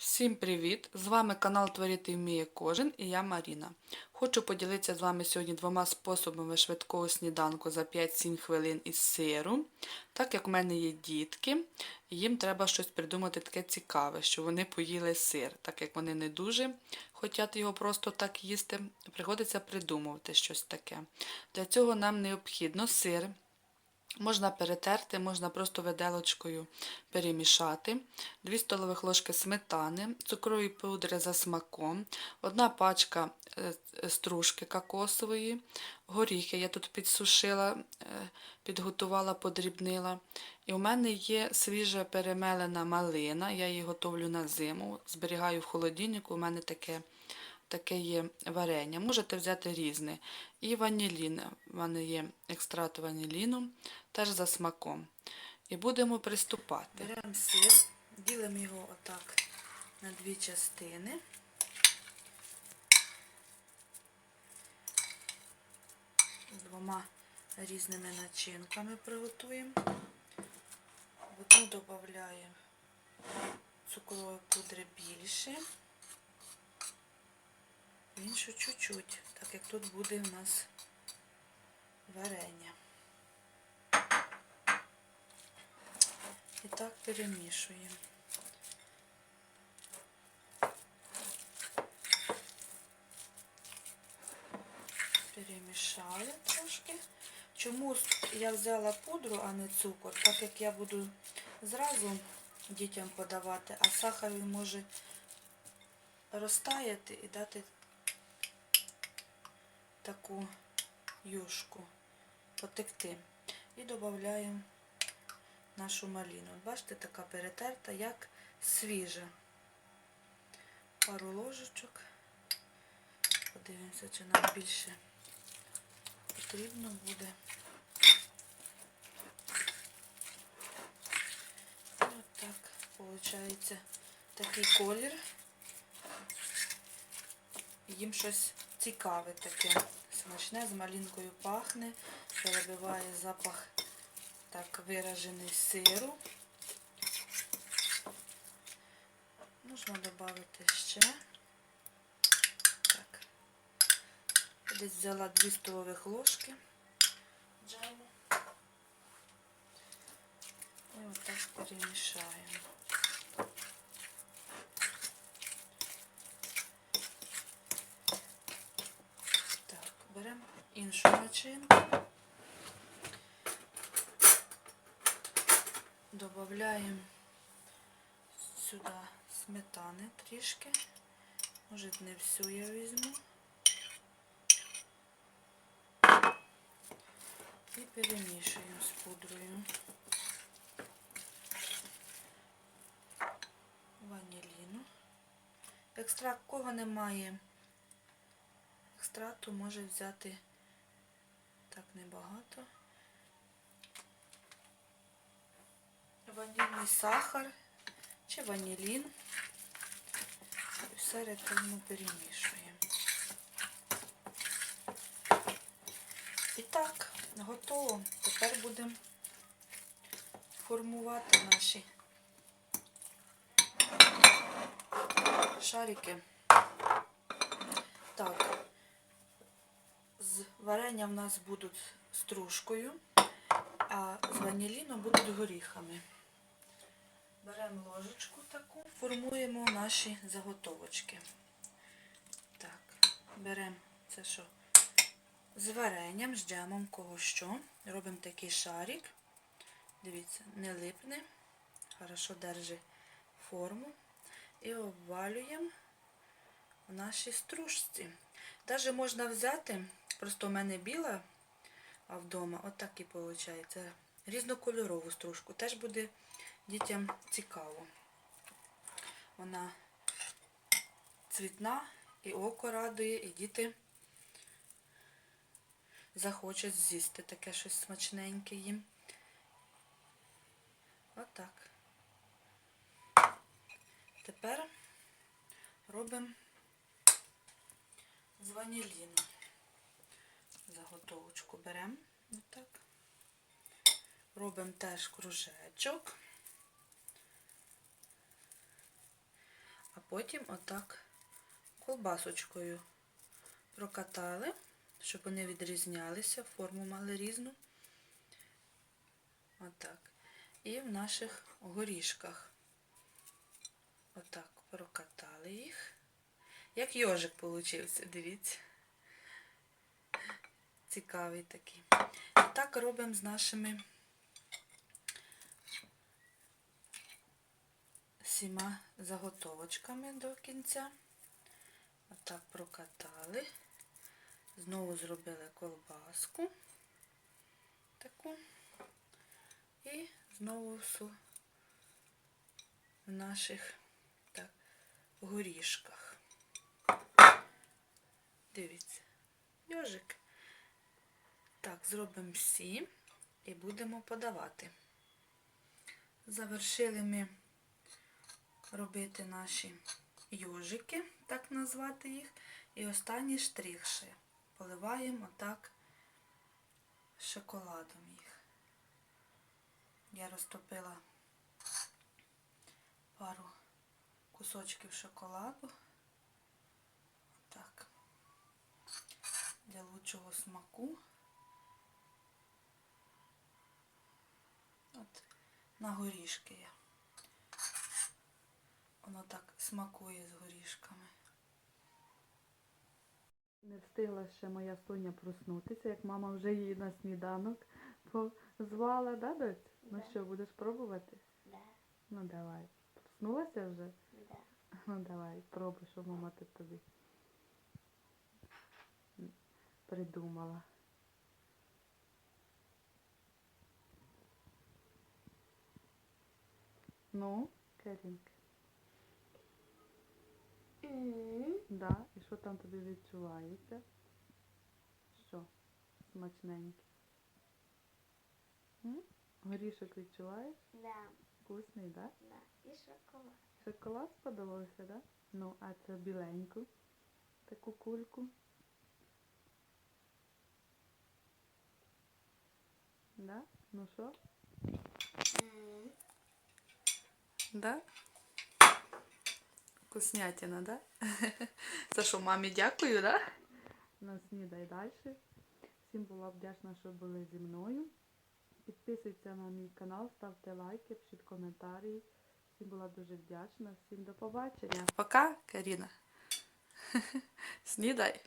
Всім привіт! З вами канал Творити вміє кожен і я Маріна. Хочу поділитися з вами сьогодні двома способами швидкого сніданку за 5-7 хвилин із сиру. Так як в мене є дітки, їм треба щось придумати таке цікаве, щоб вони поїли сир. Так як вони не дуже хочуть його просто так їсти, приходиться придумувати щось таке. Для цього нам необхідно сир. Можна перетерти, можна просто виделочкою перемішати, 2 столових ложки сметани, цукрової пудри за смаком, одна пачка е, стружки кокосової, горіхи я тут підсушила, е, підготувала, подрібнила. І у мене є свіжа перемелена малина, я її готовлю на зиму, зберігаю в холодильнику, у мене таке таке є варення. Можете взяти різне. І ванілін. У мене є екстракт ваніліну, теж за смаком. І будемо приступати. Беремо сир, ділимо його отак на дві частини. Двома різними начинками приготуємо. В одну додаємо цукрової пудри більше в іншу чуть-чуть, так як тут буде у нас варення. І так перемішуємо. Перемішали трошки. Чому я взяла пудру, а не цукор, так як я буду зразу дітям подавати, а сахар він може розтаяти і дати таку юшку потекти. І додаємо нашу маліну. Бачите, така перетерта, як свіжа. Пару ложечок. Подивимося, чи нам більше потрібно буде. От так, виходить, такий колір. Їм щось цікаве таке. Смачне, з малінкою пахне, перебиває запах так виражений сиру. Можна додати ще. Так. Десь взяла 2 столових ложки джему. І отак перемішаємо. Так, беремо іншу начинку. Добавляємо сюди сметани трішки. Може не всю я візьму. І перемішуємо з пудрою. Ваніліну. Екстракт кого немає екстракту, може взяти так небагато. Ванільний сахар чи ванілін. І все ретельно перемішуємо. І так, готово. Тепер будемо формувати наші шарики. Так, з варення в нас будуть стружкою, а з ваніліном будуть горіхами. Беремо ложечку таку, формуємо наші заготовочки. Так, беремо це що? З варенням, з джемом, кого що. Робимо такий шарик. Дивіться, не липне, хорошо держить форму. І обвалюємо в нашій стружці. Даже можна взяти, просто в мене біла, а вдома отак і виходить. Різнокольорову стружку. Теж буде дітям цікаво. Вона цвітна, і око радує, і діти захочуть з'їсти таке щось смачненьке їм. Отак. Тепер робимо з ваніліну. Заготовочку беремо отак. Робимо теж кружечок. А потім отак колбасочкою прокатали, щоб вони відрізнялися, форму мали різну. Отак. І в наших горішках. Отак прокатали їх. Як йожик получився, дивіться. Цікавий такий. І так робимо з нашими всіма заготовочками до кінця. Отак прокатали. Знову зробили колбаску. Таку. І знову всю в наших так, горішках. Дивіться, йожик. Так, зробимо всі і будемо подавати. Завершили ми робити наші йожики, так назвати їх. І останній штрих ще. Поливаємо отак шоколадом їх. Я розтопила пару кусочків шоколаду. Так. Для лучшого смаку. От на горішки я. Воно так смакує з горішками. Не встигла ще моя Соня проснутися, як мама вже її на сніданок позвала, да, доць? Ну що, будеш пробувати? Да, Ну давай. Проснулася вже? да. Ну давай, пробуй, що мама тут тобі придумала. Ну, Карінка, М, да, і що там тобі відчувається? Що? Смачненьке. М? Горішок відчуваєш? Да, Вкусний, да? да. І шоколад. Шоколад сподобався, да? Ну, а це біленьку. Таку кульку. Да? Ну що? Да? Вкуснятина, да? За що мамі дякую, да? Ну, снідай далі. Всім була вдячна, що були зі мною. Підписуйтесь на мій канал, ставте лайки, пишіть коментарі. Всім була дуже вдячна. Всім до побачення. Пока, Каріна. Снідай.